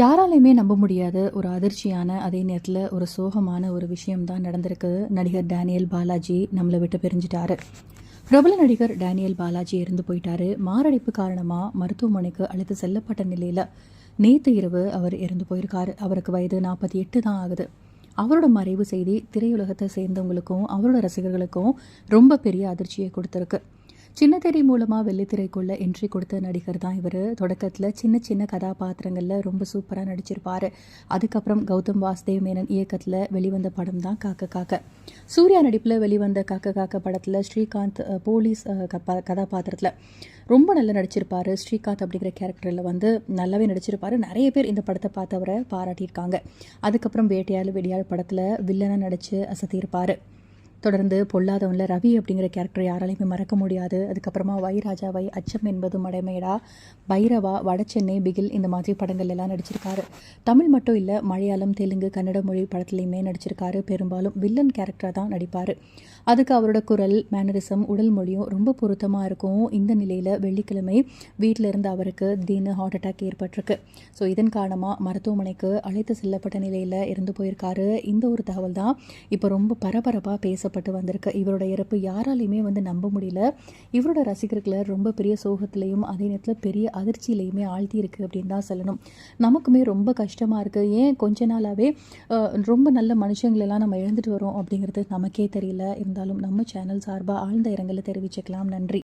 யாராலையுமே நம்ப முடியாத ஒரு அதிர்ச்சியான அதே நேரத்தில் ஒரு சோகமான ஒரு விஷயம் தான் நடந்திருக்கு. நடிகர் டேனியல் பாலாஜி நம்மளை விட்டு பிரிஞ்சிட்டாரு. பிரபல நடிகர் டேனியல் பாலாஜி இறந்து போயிட்டாரு. மாரடைப்பு காரணமாக மருத்துவமனைக்கு அழைத்து செல்லப்பட்ட நிலையில் நேற்று இரவு அவர் இறந்து போயிருக்காரு. அவருக்கு வயது நாற்பத்தி எட்டு தான் ஆகுது. அவரோட மறைவு செய்தி திரையுலகத்தை சேர்ந்தவங்களுக்கும் அவரோட ரசிகர்களுக்கும் ரொம்ப பெரிய அதிர்ச்சியை கொடுத்துருக்கு. சின்ன மூலமாக வெள்ளித்திரைக்குள்ளே என்ட்ரி கொடுத்த நடிகர் தான் இவர். தொடக்கத்தில் சின்ன சின்ன கதாபாத்திரங்களில் ரொம்ப சூப்பராக நடிச்சிருப்பார். அதுக்கப்புறம் கௌதம் வாசுதேவ் மேனன் இயக்கத்தில் வெளிவந்த படம் தான் காக்க காக்க. சூர்யா நடிப்பில் வெளிவந்த காக்க காக்க படத்தில் ஸ்ரீகாந்த் போலீஸ் கதாபாத்திரத்தில் ரொம்ப நல்லா நடிச்சிருப்பார். ஸ்ரீகாந்த் அப்படிங்கிற கேரக்டரில் வந்து நல்லாவே நடிச்சிருப்பார். நிறைய பேர் இந்த படத்தை பார்த்தவரை பாராட்டியிருக்காங்க. அதுக்கப்புறம் வேட்டையாள் வெடியாள் படத்தில் வில்லனாக நடித்து அசத்தியிருப்பார். தொடர்ந்து பொல்லாதவன்ல ரவி அப்படிங்கிற கேரக்டர் யாராலையுமே மறக்க முடியாது. அதுக்கப்புறமா வை ராஜாவை அச்சம் என்பது மடைமேடா பைரவா வடசென்னை பிகில் இந்த மாதிரி படங்கள் எல்லாம் நடிச்சிருக்காரு. தமிழ் மட்டும் இல்லை மலையாளம் தெலுங்கு கன்னட மொழி படத்துலையுமே நடிச்சிருக்காரு. பெரும்பாலும் வில்லன் கேரக்டராக தான் நடிப்பார். அதுக்கு அவரோட குரல் மேனரிசம் உடல் மொழியும் ரொம்ப பொருத்தமாக இருக்கும். இந்த நிலையில் வெள்ளிக்கிழமை வீட்டில் இருந்து அவருக்கு திடீர்னு ஹார்ட் அட்டாக் ஏற்பட்டிருக்கு. ஸோ இதன் காரணமாக மருத்துவமனைக்கு அழைத்து செல்லப்பட்ட நிலையில் இருந்து போயிருக்காரு. இந்த ஒரு தகவல் தான் இப்போ ரொம்ப பரபரப்பாக பேச பேசப்பட்டு வந்திருக்கு. இவரோட இறப்பு யாராலையுமே வந்து நம்ப முடியல. இவரோட ரசிகர்களை ரொம்ப பெரிய சோகத்திலையும் அதே நேரத்தில் பெரிய அதிர்ச்சியிலையுமே ஆழ்த்தி இருக்கு அப்படின்னு தான் சொல்லணும். நமக்குமே ரொம்ப கஷ்டமாக இருக்குது ஏன் கொஞ்ச நாளாகவே ரொம்ப நல்ல மனுஷங்களெல்லாம் நம்ம இழந்துட்டு வரோம் அப்படிங்கிறது நமக்கே தெரியல. இருந்தாலும் நம்ம சேனல் சார்பாக ஆழ்ந்த இரங்கலை தெரிவிச்சுக்கலாம். நன்றி.